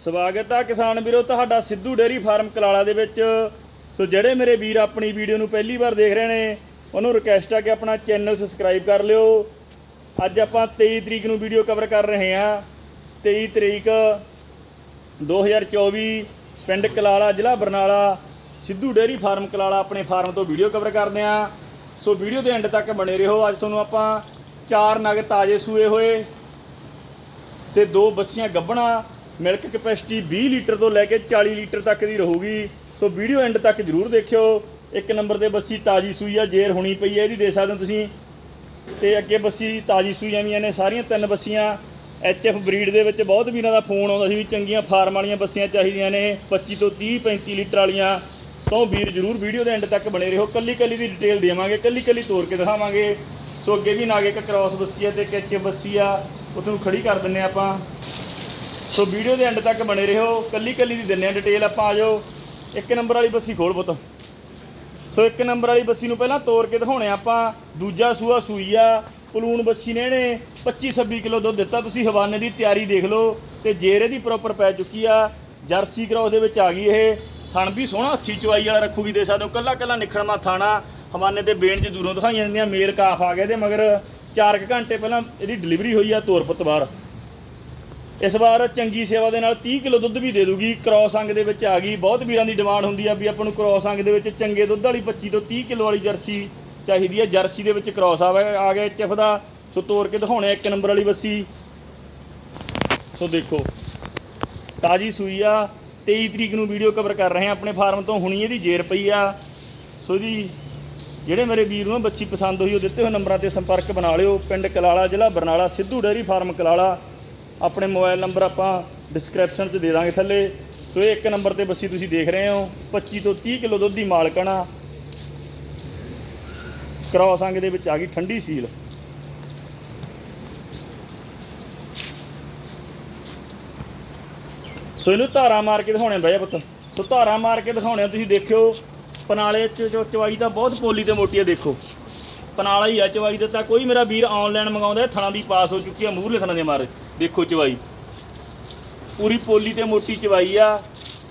ਸਵਾਗਤ ਆ ਕਿਸਾਨ ਵੀਰੋ, ਤੁਹਾਡਾ ਸਿੱਧੂ ਡੇਅਰੀ ਫਾਰਮ ਕਲਾਲਾ ਦੇ ਵਿੱਚ। ਸੋ ਜਿਹੜੇ ਮੇਰੇ ਵੀਰ ਆਪਣੀ ਵੀਡੀਓ ਨੂੰ ਪਹਿਲੀ ਵਾਰ ਦੇਖ ਰਹੇ ਨੇ, ਉਹਨੂੰ ਰਿਕਵੈਸਟ ਆ ਕਿ ਆਪਣਾ ਚੈਨਲ ਸਬਸਕ੍ਰਾਈਬ ਕਰ ਲਿਓ। ਅੱਜ ਆਪਾਂ 23 ਤਰੀਕ ਨੂੰ ਵੀਡੀਓ ਕਵਰ ਕਰ ਰਹੇ ਹਾਂ 23 ਤਰੀਕ 2024 ਪਿੰਡ ਕਲਾਲਾ, ਜ਼ਿਲ੍ਹਾ ਬਰਨਾਲਾ, ਸਿੱਧੂ ਡੇਅਰੀ ਫਾਰਮ ਕਲਾਲਾ ਆਪਣੇ ਫਾਰਮ ਤੋਂ ਵੀਡੀਓ ਕਵਰ ਕਰਦੇ ਹਾਂ ਸੋ ਵੀਡੀਓ ਦੇ ਐਂਡ ਤੱਕ ਬਣੇ ਰਹੋ। ਅੱਜ ਤੁਹਾਨੂੰ ਆਪਾਂ ਚਾਰ ਨਗ ਤਾਜ਼ੇ ਸੂਏ ਹੋਏ ਤੇ ਦੋ ਬੱਚੀਆਂ ਗੱਭਣਾ। ਮਿਲਕ ਕਪੈਸਿਟੀ 20 ਲੀਟਰ ਤੋਂ ਲੈ ਕੇ 40 ਲੀਟਰ ਤੱਕ ਦੀ ਰਹੂਗੀ। ਸੋ ਵੀਡੀਓ ਐਂਡ ਤੱਕ ਜਰੂਰ ਦੇਖਿਓ। ਇੱਕ ਨੰਬਰ ਤੇ ਬੱਸੀ ਤਾਜੀ ਸੂਈ ਆ, ਜੇਰ ਹੋਣੀ ਪਈ ਹੈ ਇਹਦੀ ਦੇ ਸਕਦੇ ਹੋ ਤੁਸੀਂ। ਤੇ ਅੱਗੇ ਬੱਸੀ ਤਾਜੀ ਸੂਈਆਂ ਵੀਆਂ ਨੇ ਸਾਰੀਆਂ ਤਿੰਨ ਬੱਸੀਆਂ ਐਫ ਬਰੀਡ ਦੇ ਵਿੱਚ ਬਹੁਤ ਵੀਰਾਂ ਦਾ ਫੋਨ ਆਉਂਦਾ ਸੀ ਵੀ ਚੰਗੀਆਂ ਫਾਰਮ ਵਾਲੀਆਂ ਬੱਸੀਆਂ ਚਾਹੀਦੀਆਂ ਨੇ 25 ਤੋਂ 30 35 ਲੀਟਰ ਵਾਲੀਆਂ। ਤੋਂ ਵੀਰ ਜਰੂਰ ਵੀਡੀਓ ਦੇ ਐਂਡ ਤੱਕ ਬਣੇ ਰਹੋ। ਕੱਲੀ ਕੱਲੀ ਦੀ ਡਿਟੇਲ ਦੇਵਾਂਗੇ, ਕੱਲੀ ਕੱਲੀ ਤੋਰ ਕੇ ਦਿਖਾਵਾਂਗੇ। ਸੋ ਅੱਗੇ ਵੀ ਨਾਗੇ ਇੱਕ ਕ੍ਰਾਸ ਬੱਸੀ ਆ ਤੇ ਇੱਕ ਐਚ ਬੱਸੀ ਆ ਉਹ ਤੁਹਾਨੂੰ ਖੜੀ ਕਰ ਦਿੰਨੇ ਆਪਾਂ। ਸੋ ਵੀਡੀਓ ਦੇ ਐਂਡ ਤੱਕ ਬਣੇ ਰਹੋ। ਕੱਲੀ ਕੱਲੀ ਦੀ ਦਿੰਨੇ ਆ ਡਿਟੇਲ ਆਪਾਂ ਆ ਜਾਓ। ਇੱਕ ਨੰਬਰ ਵਾਲੀ ਬੱਸੀ ਖੋਲ ਪੁੱਤ। ਸੋ ਇੱਕ ਨੰਬਰ ਵਾਲੀ ਬੱਸੀ ਨੂੰ ਪਹਿਲਾਂ ਤੋੜ ਕੇ ਦਿਖਾਉਣੇ ਆਪਾਂ। ਦੂਜਾ ਸੂਆ ਸੂਈ ਆ, ਪਲੂਣ ਬੱਸੀ ਨੇ ਇਹਨੇ 25 26 ਕਿਲੋ ਦੁੱਧ ਦਿੱਤਾ। ਤੁਸੀਂ ਹਵਾਨੇ ਦੀ ਤਿਆਰੀ ਦੇਖ ਲਓ ਤੇ ਜੇਰੇ ਦੀ ਪ੍ਰੋਪਰ ਪੈ ਚੁੱਕੀ ਆ। ਜਰਸੀ ਕ੍ਰੋਸ ਦੇ ਵਿੱਚ ਆ ਗਈ ਇਹ। ਥਣ ਵੀ ਸੋਹਣਾ ਹੱਥੀ ਚਵਾਈ ਵਾਲਾ ਰੱਖੂਗੀ ਦੇ ਸਕਦੇ ਹੋ। ਕੱਲਾ ਕੱਲਾ ਨਿਖੜਮਾ ਥਾਣਾ। ਹਵਾਨੇ ਤੇ ਬੇਣ ਚ ਦੂਰੋਂ ਦਿਖਾਈਆਂ ਜਾਂਦੀਆਂ, ਮੇਲ ਕਾਫ ਆ ਗਿਆ ਇਹਦੇ, ਮਗਰ 4 ਘੰਟੇ ਪਹਿਲਾਂ ਇਹਦੀ ਡਿਲੀਵਰੀ ਹੋਈ ਆ ਤੋਰ ਪੁੱਤ ਬਾਹਰ। ਇਸ ਵਾਰ ਚੰਗੀ ਸੇਵਾ ਦੇ ਨਾਲ 30 ਕਿਲੋ ਦੁੱਧ ਵੀ ਦੇ ਦੂਗੀ। ਕ੍ਰੋਸ ਅੰਗ ਦੇ ਵਿੱਚ ਆ ਗਈ। ਬਹੁਤ ਵੀਰਾਂ ਦੀ ਡਿਮਾਂਡ ਹੁੰਦੀ ਆ ਵੀ ਆਪਾਂ ਨੂੰ ਕ੍ਰੋਸ ਅੰਗ ਦੇ ਵਿੱਚ ਚੰਗੇ ਦੁੱਧ ਵਾਲੀ 25 ਤੋਂ 30 ਕਿਲੋ ਵਾਲੀ ਜਰਸੀ ਚਾਹੀਦੀ ਆ। ਜਰਸੀ ਦੇ ਵਿੱਚ ਕ੍ਰੋਸ ਆਵੇ ਆ ਗਿਆ ਚਿਫ ਦਾ। ਸੋ ਤੋੜ ਕੇ ਦਿਖਾਉਣੇ ਇੱਕ ਨੰਬਰ ਵਾਲੀ ਬੱਸੀ ਸੋ ਦੇਖੋ, ਤਾਜੀ ਸੂਈ ਆ। 23 ਤਰੀਕ ਨੂੰ ਵੀਡੀਓ ਕਵਰ ਕਰ ਰਹੇ ਆ। ਆਪਣੇ ਫਾਰਮ ਤੋਂ ਹੁਣੀ ਇਹਦੀ ਜੇਰ ਪਈ ਆ। ਸੋ ਜੀ, ਜਿਹੜੇ ਮੇਰੇ ਵੀਰ ਨੂੰ ਬੱਚੀ ਪਸੰਦ ਹੋਈ, ਉਹ ਦਿੱਤੇ ਹੋਏ ਨੰਬਰਾਂ ਤੇ ਸੰਪਰਕ ਬਣਾ ਲਿਓ। ਪਿੰਡ ਕਲਾਲਾ ਜ਼ਿਲ੍ਹਾ ਬਰਨਾਲਾ ਸਿੱਧੂ ਡੇਅਰੀ ਫਾਰਮ ਕਲਾਲਾ। ਆਪਣੇ ਮੋਬਾਈਲ ਨੰਬਰ ਆਪਾਂ ਡਿਸਕ੍ਰਿਪਸ਼ਨ 'ਚ ਦੇ ਦਾਂਗੇ ਥੱਲੇ। ਸੋ ਇਹ ਇੱਕ ਨੰਬਰ ਤੇ ਬੱਸੀ ਤੁਸੀਂ ਦੇਖ ਰਹੇ ਹੋ 25 ਤੋਂ 30 ਕਿਲੋ ਦੁੱਧ ਦੀ ਮਾਲਕਣਾ। ਆ ਕ੍ਰੋਸ ਅੰਗ ਦੇ ਵਿੱਚ ਆ ਗਈ ਠੰਡੀ ਸੀਲ। ਸੋ ਇਹਨੂੰ ਧਾਰਾ ਮਾਰ ਕੇ ਦਿਖਾਉਣੇ ਬਈ ਪੁੱਤ। ਸੋ ਧਾਰਾ ਮਾਰ ਕੇ ਦਿਖਾਉਣੇ ਤੁਸੀਂ ਦੇਖਿਓ, ਪਨਾਲੇ ਚ ਚ- ਚਵਾਈ ਤਾਂ ਬਹੁਤ ਪੋਲੀ ਤੇ ਮੋਟੀ ਆ, ਦੇਖੋ। ਪਨਾਲਾ ਹੀ ਆ ਚਵਾਈ ਦੇ ਤਾਂ ਕੋਈ ਮੇਰਾ ਵੀਰ ਆਨਲਾਈਨ ਮੰਗਾਉਂਦਾ ਥਣਾ ਦੀ ਪਾਸ ਹੋ ਚੁੱਕੀ ਆ ਮੂਹਰਲੇ ਥਣਾ ਦੇ ਮਾਰ। ਦੇਖੋ ਚਵਾਈ। ਪੂਰੀ ਪੋਲੀ ਤੇ ਮੋਟੀ ਚਵਾਈ ਆ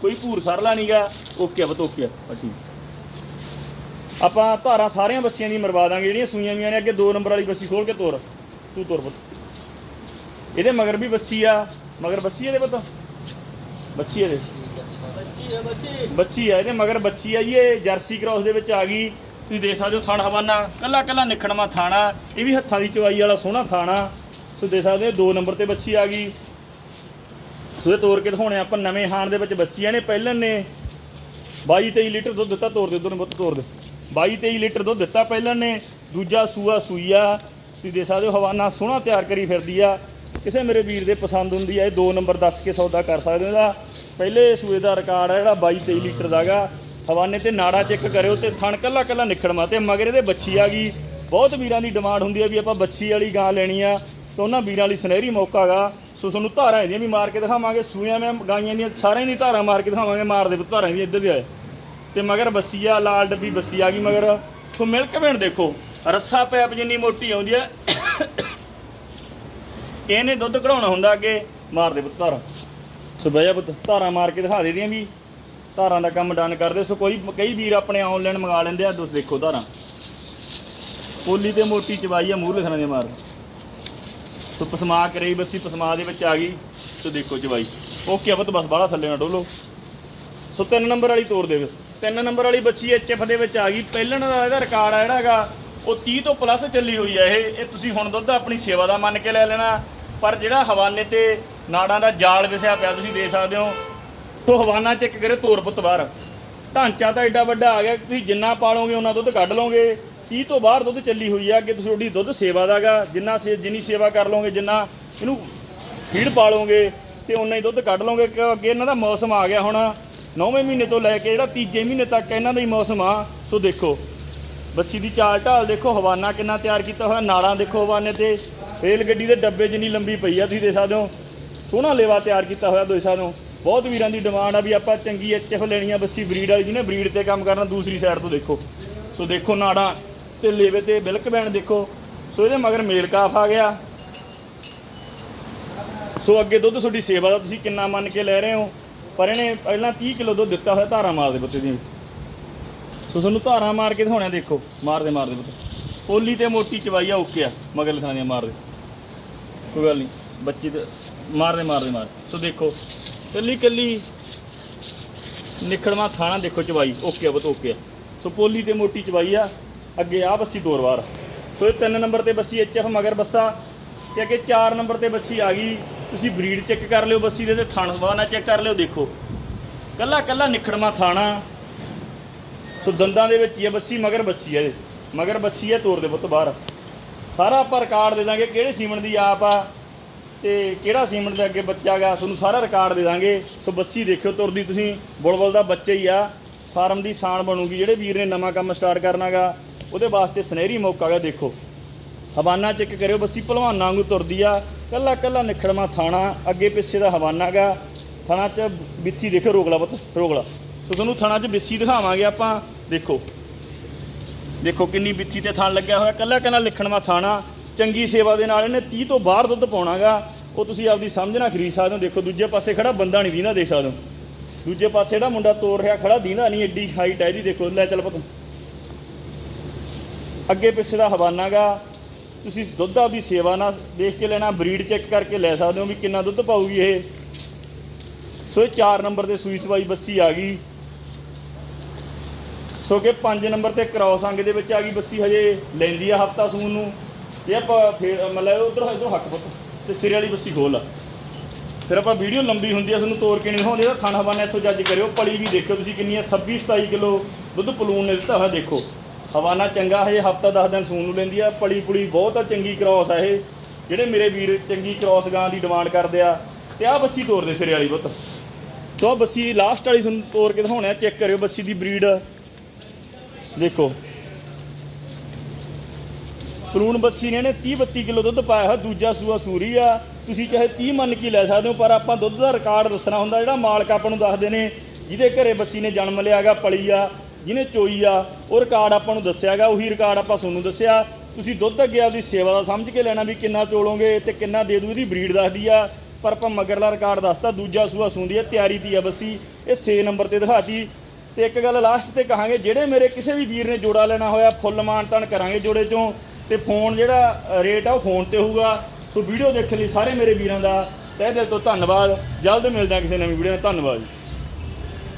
ਕੋਈ ਭੂਰ ਸਰਲਾ ਨਹੀਂਗਾ ਓਕੇ ਆ ਬਤ ਓਕੇ ਆ। ਆ ਠੀਕ ਆਪਾਂ ਧਾਰਾਂ ਸਾਰੀਆਂ ਬੱਸੀਆਂ ਦੀ ਮਰਵਾ ਦਾਂਗੇ ਜਿਹੜੀਆਂ ਸੂਈਆਂ ਵੀਆਂ ਨੇ ਅੱਗੇ 2 ਨੰਬਰ ਵਾਲੀ ਬੱਸੀ ਖੋਲ ਕੇ ਤੋਰ। ਤੂੰ ਤੋਰ ਪੁੱਤ। ਇਹਦੇ ਮਗਰ ਵੀ ਬੱਸੀ ਆ। ਮਗਰ ਬੱਸੀ ਇਹਦੇ ਪੁੱਤ? ਬੱਚੀ ਇਹਦੇ? ਬੱਚੀ ਹੈ ਬੱਚੀ ਬੱਚੀ ਆ ਇਹਦੇ ਮਗਰ ਬੱਚੀ ਆ ਜੀ ਇਹ ਜਰਸੀ ਕ੍ਰਾਸ ਦੇ ਵਿੱਚ ਆ ਗਈ। ਤੁਸੀਂ ਦੇਖ ਸਕਦੇ ਹੋ ਥਾਣ ਹਵਾਨਾ, ਕੱਲਾ ਕੱਲਾ ਨਿਖੜਵਾ ਥਾਣਾ, ਇਹ ਵੀ ਹੱਥਾਂ ਦੀ ਚਵਾਈ ਵਾਲਾ ਸੋਹਣਾ ਥਾਣਾ। ਸੋ ਦੇਖ ਸਕਦੇ ਹੋ, ਦੋ ਨੰਬਰ ਤੇ ਬੱਚੀ ਆ ਗਈ। ਸੋ ਇਹ ਤੋੜ ਕੇ ਦਿਖਾਉਣੇ ਆਪਾਂ ਨਵੇਂ ਹਾਣ ਦੇ ਵਿੱਚ ਬੱਚੀਆਂ ਨੇ, ਪਹਿਲਾਂ ਨੇ 22 23 ਲੀਟਰ ਦੁੱਧ ਦਿੱਤਾ ਤੋੜ ਦੇ ਉਧਰ ਨੂੰ ਬਹੁਤ ਤੋੜ ਦੇ। 22 23 ਲੀਟਰ ਦੁੱਧ ਦਿੱਤਾ ਪਹਿਲਾਂ ਨੇ, ਦੂਜਾ ਸੂਆ ਸੂਈਆ। ਤੁਸੀਂ ਦੇਖ ਸਕਦੇ ਹੋ, ਹਵਾਨਾ ਸੋਹਣਾ ਤਿਆਰ ਕਰੀ ਫਿਰਦੀ ਆ। ਕਿਸੇ ਮੇਰੇ ਵੀਰ ਦੇ ਪਸੰਦ ਹੁੰਦੀ ਆ, ਇਹ ਦੋ ਨੰਬਰ ਦੱਸ ਕੇ ਸੌਦਾ ਕਰ ਸਕਦੇ ਹੋ ਇਹਦਾ। ਪਹਿਲੇ ਸੂਏ ਦਾ ਰਿਕਾਰਡ ਆ ਜਿਹੜਾ 22 23 ਲੀਟਰ ਦਾਗਾ ਹਵਾਨੇ ਤੇ ਨਾੜਾ ਚੈੱਕ ਕਰਿਓ ਤੇ ਥਣ ਕੱਲਾ ਕੱਲਾ ਨਿਖੜਮਾ ਤੇ ਮਗਰ ਇਹਦੇ ਬੱਚੀ ਆ ਗਈ। ਬਹੁਤ ਵੀਰਾਂ ਦੀ ਡਿਮਾਂਡ ਹੁੰਦੀ ਆ ਵੀ ਆਪਾਂ ਬੱਚੀ ਵਾਲੀ ਗਾਂ ਲੈਣੀ ਆ। ਤੇ ਉਹਨਾਂ ਵੀਰਾਂ ਲਈ ਸੁਨਹਿਰੀ ਮੌਕਾ ਗਾ ਸੋ ਤੁਹਾਨੂੰ ਧਾਰਾਂ ਇਹਦੀਆਂ ਵੀ ਮਾਰ ਕੇ ਦਿਖਾਵਾਂਗੇ। ਸੂਆਂ ਮੈਂ ਗਾਈਆਂ ਦੀਆਂ ਸਾਰਿਆਂ ਦੀ ਧਾਰਾਂ ਮਾਰ ਕੇ ਦਿਖਾਵਾਂਗੇ। ਮਾਰ ਦੇ ਪੁੱਤ ਧਾਰਾਂ ਵੀ ਇੱਧਰ ਵੀ ਆਏ। ਤੇ ਮਗਰ ਬੱਸੀ ਆ, ਲਾਲ ਡੱਬੀ ਬੱਸੀ ਆ ਗਈ ਮਗਰ। ਸੋ ਮਿਲਕ ਭੈਣ ਦੇਖੋ, ਰੱਸਾ ਪੈਪ ਜਿੰਨੀ ਮੋਟੀ ਆਉਂਦੀ ਆ, ਇਹਨੇ ਦੁੱਧ ਕਢਾਉਣਾ ਹੁੰਦਾ ਅੱਗੇ। ਮਾਰ ਦੇ ਪੁੱਤ ਧਾਰਾਂ। ਸੋ ਬਹਿ ਪੁੱਤ, ਧਾਰਾਂ ਮਾਰ ਕੇ ਦਿਖਾ ਦੇ ਦੀਆਂ ਵੀ। ਧਾਰਾਂ ਦਾ ਕੰਮ ਡਨ ਕਰਦੇ, ਸੋ ਕੋਈ, ਕਈ ਵੀਰ ਆਪਣੇ ਆਨਲਾਈਨ ਮੰਗਾ ਲੈਂਦੇ ਆ, ਤੁਸੀਂ ਦੇਖੋ ਧਾਰਾਂ। ਪੋਲੀ ਤੇ ਮੋਟੀ ਚਵਾਈ ਆ, ਮੂੰਹ ਲਿਖਣਾ ਦੇ ਮਾਰ। ਸੋ ਪਸਮਾ ਕਰੀ ਬੱਸੀ ਪਸਮਾ ਦੇ ਵਿੱਚ ਆ ਗਈ ਸੋ ਦੇਖੋ ਚਵਾਈ ਓਕੇ ਆ ਬਸ ਬਾਹਲਾ ਥੱਲੇ ਨਾ ਡੋਲੋ। ਸੋ ਤਿੰਨ ਨੰਬਰ ਵਾਲੀ ਤੋੜ ਦੇ ਤਿੰਨ ਨੰਬਰ ਵਾਲੀ ਬੱਚੀ ਐਚਐਫ ਦੇ ਵਿੱਚ ਆ ਗਈ। ਪਹਿਲਣ ਦਾ ਇਹਦਾ ਰਿਕਾਰਡ ਆ ਜਿਹੜਾ ਹੈਗਾ, ਉਹ 30 ਤੋਂ ਪਲੱਸ ਚੱਲੀ ਹੋਈ ਹੈ ਇਹ। ਇਹ ਤੁਸੀਂ ਹੁਣ ਦੁੱਧ ਆਪਣੀ ਸੇਵਾ ਦਾ ਮੰਨ ਕੇ ਲੈ ਲੈਣਾ। ਪਰ ਜਿਹੜਾ ਹਵਾਨੇ ਤੇ ਨਾੜਾਂ ਦਾ ਜਾਲ ਵਿਸਿਆ ਪਿਆ, ਤੁਸੀਂ ਦੇ ਸਕਦੇ ਹੋ। ਤੋਂ ਹਵਾਨਾ ਚੈੱਕ ਕਰੇ ਤੋਰ ਪੁੱਤ ਬਾਹਰ। ਢਾਂਚਾ ਤਾਂ ਐਡਾ ਵੱਡਾ ਆ ਗਿਆ ਕਿ ਤੁਸੀਂ ਜਿੰਨਾ ਪਾਲੋਗੇ, ਉਹਨਾਂ ਦੁੱਧ ਕੱਢ ਲਓਗੇ। 30 ਤੋਂ ਬਾਹਰ ਦੁੱਧ ਚੱਲੀ ਹੋਈ ਆ, ਅੱਗੇ ਤੁਸੀਂ ਤੁਹਾਡੀ ਦੁੱਧ ਸੇਵਾ ਦਾਗਾ ਜਿੰਨਾ ਸੇ ਜਿੰਨੀ ਸੇਵਾ ਕਰ ਲਓਗੇ, ਜਿੰਨਾ ਇਹਨੂੰ ਫੀਡ ਪਾਲੋਗੇ, ਤੇ ਉਨਾ ਹੀ ਦੁੱਧ ਕੱਢ ਲਓਗੇ। ਕਿ ਅੱਗੇ ਇਹਨਾਂ ਦਾ ਮੌਸਮ ਆ ਗਿਆ ਹੁਣ। 9ਵੇਂ ਮਹੀਨੇ ਤੋਂ ਲੈ ਕੇ ਜਿਹੜਾ ਤੀਜੇ ਮਹੀਨੇ ਤੱਕ ਇਹਨਾਂ ਦਾ ਹੀ ਮੌਸਮ ਆ। ਸੋ ਦੇਖੋ, ਬੱਸੀ ਦੀ ਚਾਲ ਢਾਲ ਦੇਖੋ, ਹਵਾਨਾ ਕਿੰਨਾ ਤਿਆਰ ਕੀਤਾ ਹੋਇਆ, ਨਾਲਾਂ ਦੇਖੋ ਹਵਾਨੇ ਤੇ। ਰੇਲ ਗੱਡੀ ਦੇ ਡੱਬੇ ਜਿੰਨੀ ਲੰਬੀ ਪਈ ਆ, ਤੁਸੀਂ ਦੇਖ ਸਕਦੇ ਹੋ। ਸੋਹਣਾ ਲੇਵਾ ਤਿਆਰ ਕੀਤਾ ਹੋਇਆ ਦੋਈ ਸਾਨੂੰ ਬਹੁਤ ਵੀਰਾਂ ਦੀ ਡਿਮਾਂਡ ਆ ਵੀ ਆਪਾਂ ਚੰਗੀ ਐਚਐਫ ਲੈਣੀ ਆ, ਬੱਸੀ ਬਰੀਡ ਵਾਲੀ ਜਿਹਨੇ ਬਰੀਡ ਤੇ ਕੰਮ ਕਰਨਾ, ਦੂਸਰੀ ਸਾਈਡ ਤੋਂ ਦੇਖੋ। ਸੋ ਦੇਖੋ ਨਾੜਾਂ ਤੇ ਲੇਵੇ ਤੇ ਬਿਲਕ ਬੈਣ ਦੇਖੋ। ਸੋ ਇਹਦੇ ਮਗਰ ਮੇਲ ਕਾਫ ਆ ਗਿਆ। ਸੋ ਅੱਗੇ ਦੁੱਧ ਤੁਹਾਡੀ ਸੇਵਾ ਦਾ ਤੁਸੀਂ ਕਿੰਨਾ ਮੰਨ ਕੇ ਲੈ ਰਹੇ ਹੋ? ਪਰ ਇਹਨੇ ਪਹਿਲਾਂ 30 ਕਿਲੋ ਦੁੱਧ ਦਿੱਤਾ ਹੋਇਆ ਧਾਰਾ ਮਾਰ ਦੇ ਬੱਤੇ ਦੀ। ਸੋ ਤੁਹਾਨੂੰ ਧਾਰਾ ਮਾਰ ਕੇ ਦਿਖਾਉਣਾ ਦੇਖੋ। ਮਾਰਦੇ ਮਾਰਦੇ ਪੁੱਤ। ਪੋਲੀ ਤੇ ਮੋਟੀ ਚਵਾਈ ਆ ਓਕੇ ਆ। ਮਗਰ ਲਖਾਣੀਆਂ ਮਾਰਦੇ ਕੋਈ ਗੱਲ ਨਹੀਂ। ਬੱਚੀ ਤੇ ਮਾਰਦੇ ਮਾਰਦੇ ਮਾਰ ਸੋ ਦੇਖੋ। ਕੱਲੀ ਕੱਲੀ ਨਿਖੜਵਾ ਥਾਣਾ ਦੇਖੋ ਚਵਾਈ ਓਕੇ ਆ ਬਤ ਓਕੇ ਆ। ਸੋ ਪੋਲੀ ਤੇ ਮੋਟੀ ਚਵਾਈ ਆ, ਅੱਗੇ ਆ ਬੱਸੀ ਦੋ ਵਾਰ ਸੋ ਇਹ ਤਿੰਨ ਨੰਬਰ ਤੇ ਬੱਸੀ ਐਚਐਫ ਮਗਰ ਬੱਸਾ, ਤੇ ਅੱਗੇ 4 ਨੰਬਰ ਤੇ ਬੱਸੀ ਆ ਗਈ। ਤੁਸੀਂ ਬਰੀਡ ਚੈੱਕ ਕਰ ਲਿਓ ਬੱਸੀ ਦੇ ਤੇ ਥਣ ਵਾਨਾ ਚੈੱਕ ਕਰ ਲਿਓ, ਦੇਖੋ। ਕੱਲਾ ਕੱਲਾ ਨਿਖੜਵਾ ਥਾਣਾ। ਸੋ ਦੰਦਾਂ ਦੇ ਵਿੱਚ ਹੀ ਆ ਬੱਸੀ, ਮਗਰ ਬੱਸੀ ਆ ਮਗਰ ਬੱਸੀ ਆ ਤੋਰ ਦੇ ਪੁੱਤ ਬਾਹਰ। ਸਾਰਾ ਆਪਾਂ ਰਿਕਾਰਡ ਦੇ ਦਾਂਗੇ ਕਿਹੜੇ ਸੀਮਨ ਦੀ ਆਪ ਆ। ਤੇ ਕਿਹੜਾ ਸੀਮੈਂਟ ਦੇ ਅੱਗੇ ਬੱਚਾ ਗਾ ਤੁਹਾਨੂੰ ਸਾਰਾ ਰਿਕਾਰਡ ਦੇ ਦਾਂਗੇ। ਸੋ ਬੱਸੀ ਦੇਖਿਓ ਤੁਰਦੀ, ਤੁਸੀਂ ਬੁਲਬੁਲ ਦਾ ਬੱਚਾ ਹੀ ਆ। ਫਾਰਮ ਦੀ ਸ਼ਾਨ ਬਣੂਗੀ, ਜਿਹੜੇ ਵੀਰ ਨੇ ਨਵਾਂ ਕੰਮ ਸਟਾਰਟ ਕਰਨਾਗਾ ਉਹਦੇ ਵਾਸਤੇ ਸੁਨਹਿਰੀ ਮੌਕਾ ਗਾ ਦੇਖੋ। ਹਵਾਨਾ ਚੈੱਕ ਕਰਿਓ ਬੱਸੀ, ਭਲਵਾਨਾਂ ਵਾਂਗੂ ਤੁਰਦੀ ਆ। ਕੱਲਾ ਕੱਲਾ ਨਿਖੜਮਾ ਥਾਣਾ, ਅੱਗੇ ਪਿੱਛੇ ਦਾ ਹਵਾਨਾ ਗਾ ਥਾਣਾ 'ਚ ਬਿੱਥੀ ਦੇਖੋ ਰੋਗਲਾ ਪੁੱਤ, ਰੋਗਲਾ। ਸੋ ਤੁਹਾਨੂੰ ਥਾਣਾ 'ਚ ਬਿੱਸੀ ਦਿਖਾਵਾਂਗੇ ਆਪਾਂ, ਦੇਖੋ। ਦੇਖੋ ਕਿੰਨੀ ਬਿੱਥੀ ਤੇ ਥਾਣ ਲੱਗਿਆ ਹੋਇਆ, ਕੱਲਾ ਕੱਲਾ ਲਿਖਣਵਾ ਥਾਣਾ। ਚੰਗੀ ਸੇਵਾ ਦੇ ਨਾਲ ਇਹਨੇ 30 ਤੋਂ ਬਾਹਰ ਦੁੱਧ ਪਾਉਣਾਗਾ, ਉਹ ਤੁਸੀਂ ਆਪਦੀ ਸਮਝ ਨਾਲ ਖਰੀਦ ਸਕਦੇ ਹੋ। ਦੇਖੋ, ਦੂਜੇ ਪਾਸੇ ਖੜਾ ਬੰਦਾ ਨਹੀਂ ਦੀਂਦਾ ਦੇ ਸਕਦੇ ਹੋ। ਦੂਜੇ ਪਾਸੇ ਜਿਹੜਾ ਮੁੰਡਾ ਤੋੜ ਰਿਹਾ, ਖੜਾ ਦੀਂਦਾ ਨਹੀਂ ਐਡੀ ਹਾਈਟ ਹੈ ਇਹਦੀ, ਦੇਖੋ, ਲੈ ਚੱਲ ਪਤਾ। ਅੱਗੇ ਪਿੱਛੇ ਦਾ ਹਵਾਨਾਗਾ, ਤੁਸੀਂ ਦੁੱਧ ਆਪਦੀ ਸੇਵਾ ਨਾਲ ਦੇਖ ਕੇ ਲੈਣਾ ਬਰੀਡ ਚੈੱਕ ਕਰਕੇ ਲੈ ਸਕਦੇ ਹੋ ਵੀ ਕਿੰਨਾ ਦੁੱਧ ਪਾਊਗੀ ਇਹ। ਸੋ ਇਹ 4 ਨੰਬਰ ਤੇ ਸੂਈ ਸਵਾਈ ਬੱਸੀ ਆ ਗਈ। ਸੋ ਕਿ 5 ਨੰਬਰ ਤੇ ਕ੍ਰਾਸ ਅੰਗ ਦੇ ਵਿੱਚ ਆ ਗਈ ਬੱਸੀ, ਹਜੇ ਲੈਂਦੀ ਆ ਹਫਤਾ ਸੂਨ ਨੂੰ। ਤੇ ਆਪਾਂ ਫੇਰ, ਮਤਲਬ ਉਧਰ, ਇਧਰ ਹੱਕ ਪੁੱਤ, ਤੇ ਸਿਰੇ ਵਾਲੀ ਬੱਸੀ ਖੋਲ ਆ ਫਿਰ ਆਪਾਂ ਵੀਡੀਓ ਲੰਬੀ ਹੁੰਦੀ ਆ ਤੁਹਾਨੂੰ ਤੋਰ ਕੇ ਨਹੀਂ ਦਿਖਾਉਂਦੇ ਤਾਂ ਥਾਣਾ ਬਾਨਾ ਇੱਥੋਂ ਜੱਜ ਕਰਿਓ, ਪਲੀ ਵੀ ਦੇਖਿਓ ਤੁਸੀਂ ਕਿੰਨੀ ਆ 26 27 ਕਿਲੋ ਦੁੱਧ ਪਲੂਨ ਨੇ ਦਿੱਤਾ ਹੋਇਆ, ਦੇਖੋ। ਹਵਾਨਾ ਚੰਗਾ ਹਜੇ ਹਫਤਾ 10 ਦਿਨ ਸੂਣ ਨੂੰ ਲੈਂਦੀ ਆ, ਪਲੀ ਪੁਲੀ ਬਹੁਤ ਆ, ਚੰਗੀ ਕ੍ਰਾਸ ਆ ਇਹ। ਜਿਹੜੇ ਮੇਰੇ ਵੀਰ ਚੰਗੀ ਕ੍ਰਾਸ ਗਾਂ ਦੀ ਡਿਮਾਂਡ ਕਰਦੇ ਆ, ਤੇ ਆ ਬੱਸੀ ਤੋਰਦੇ ਸਿਰੇ ਵਾਲੀ ਪੁੱਤ। ਸੋ ਆਹ ਬੱਸੀ ਲਾਸਟ ਵਾਲੀ ਤੁਹਾਨੂੰ ਤੋਰ ਕੇ ਦਿਖਾਉਣੇ ਆ, ਚੈੱਕ ਕਰਿਓ ਬੱਸੀ ਦੀ ਬਰੀਡ ਦੇਖੋ। ਪਲੂਣ ਬੱਸੀ ਨੇ ਇਹਨੇ 30 32 ਕਿਲੋ ਦੁੱਧ ਪਾਇਆ ਹੋਇਆ, ਦੂਜਾ ਸੂਆ ਸੂਰੀ ਆ। ਤੁਸੀਂ ਚਾਹੇ 30 ਮੰਨ ਕੇ ਲੈ ਸਕਦੇ ਹੋ, ਪਰ ਆਪਾਂ ਦੁੱਧ ਦਾ ਰਿਕਾਰਡ ਦੱਸਣਾ ਹੁੰਦਾ, ਜਿਹੜਾ ਮਾਲਕ ਆਪਾਂ ਨੂੰ ਦੱਸਦੇ ਨੇ, ਜਿਹਦੇ ਘਰੇ ਬੱਸੀ ਨੇ ਜਨਮ ਲਿਆਗਾ ਪਲੀ ਆ, ਜਿਹਨੇ ਚੋਈ ਆ, ਉਹ ਰਿਕਾਰਡ ਆਪਾਂ ਨੂੰ ਦੱਸਿਆਗਾ ਉਹੀ ਰਿਕਾਰਡ ਆਪਾਂ ਤੁਹਾਨੂੰ ਦੱਸਿਆ। ਤੁਸੀਂ ਦੁੱਧ ਅੱਗੇ ਆਪਦੀ ਸੇਵਾ ਦਾ ਸਮਝ ਕੇ ਲੈਣਾ ਵੀ ਕਿੰਨਾ ਚੋਲੋਗੇ ਤੇ ਕਿੰਨਾ ਦੇ ਦੂ, ਇਹਦੀ ਬਰੀਡ ਦੱਸਦੀ ਆ। ਪਰ ਆਪਾਂ ਮਗਰਲਾ ਰਿਕਾਰਡ ਦੱਸਤਾ, ਦੂਜਾ ਸੂਆ ਸੁੰਦੀ ਆ, ਤਿਆਰੀ ਤੀ ਆ ਬੱਸੀ। ਇਹ 6 ਨੰਬਰ ਤੇ ਦਿਖਾਤੀ। ਤੇ ਇੱਕ ਗੱਲ ਲਾਸਟ ਤੇ ਕਹਾਂਗੇ, ਜਿਹੜੇ ਮੇਰੇ ਕਿਸੇ ਵੀ ਵੀਰ ਨੇ ਜੋੜਾ ਲੈਣਾ ਹੋਇਆ, ਫੁੱਲ ਮਾਨਤਾਨ ਕਰਾਂਗੇ ਜੋੜੇ ਚੋਂ ਤੇ ਫੋਨ ਜਿਹੜਾ ਰੇਟ ਆ ਉਹ ਫੋਨ ਤੇ ਹੋਊਗਾ। ਸੋ ਵੀਡੀਓ ਦੇਖਣ ਲਈ ਸਾਰੇ ਮੇਰੇ ਵੀਰਾਂ ਦਾ ਤਹਿ ਦਿਲ ਤੋਂ ਧੰਨਵਾਦ। ਜਲਦ ਮਿਲਦੇ ਹਾਂ ਕਿਸੇ ਨਵੀਂ ਵੀਡੀਓ ਨਾਲ। ਧੰਨਵਾਦ ਜੀ।